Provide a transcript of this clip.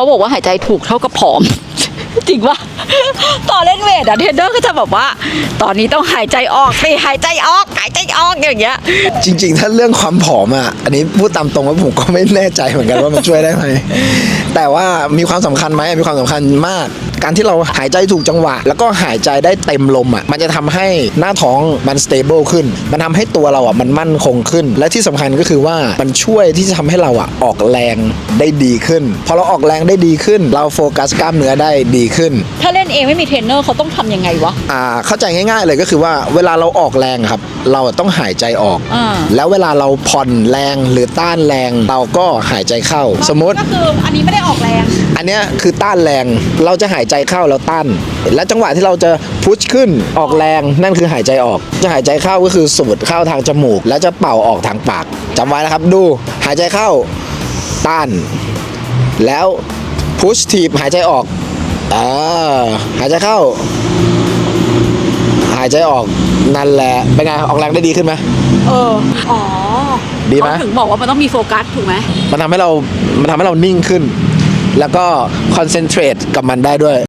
เขาบอกว่าหายใจถูกเท่ากับผอม จริงปะตอนเล่นเวทอะเทรนเนอร์ก็จะแบบว่า ตอนนี้ต้องหายใจออกไปหายใจออกหายใจออกอย่างเงี้ย จริง ๆ ถ้าเรื่องความผอมอะ อันนี้พูดตามตรงว่าผมก็ไม่แน่ใจเหมือนกันว่ามันช่วยได้ไหมแต่ว่ามีความสำคัญไหมมีความสำคัญมาก การที่เราหายใจถูกจังหวะ แล้วก็หายใจได้เต็มลมอะมันจะทำให้หน้าท้องมัน stable ขึ้น มันทำให้ตัวเราอะมันมั่นคงขึ้น และที่สำคัญก็คือว่ามันช่วยที่จะทำให้เราอะออกแรงได้ดีขึ้น พอเราออกแรงได้ดีขึ้น เราโฟกัสกล้ามเนื้อได้ดีขึ้น ถ้าเล่นเองไม่มีเทรนเนอร์เขาต้องทำยังไงวะอ่าเข้าใจง่าย ๆ เลยก็คือว่าเวลาเราออกแรงครับเราต้องหายใจออกอ่าแล้วเวลาเราผ่อนแรงหรือต้านแรง เราก็หายใจเข้า สมมติก็คืออันนี้ไม่ได้ออกแรง อันเนี้ยคือต้านแรงเราจะหายใจเข้าแล้วต้านและจังหวะที่เราจะพุชขึ้นออกแรงนั่นคือหายใจออก จะหายใจเข้าก็คือสูดเข้าทางจมูก แล้วจะเป่าออกทางปากจำไว้นะครับ ดูหายใจเข้าต้าน แล้วพุชทีบหายใจออกอ่าหายใจเข้า หายใจออกนั่นแหละเป็นไงออกแรงได้ดีขึ้นไหมเออ อ๋อดีไหมเขาถึงบอกว่ามันต้องมีโฟกัสถูกไหมมันทำให้เรา มันทำให้เรานิ่งขึ้น แล้วก็คอนเซนเทรตกับมันได้ด้วย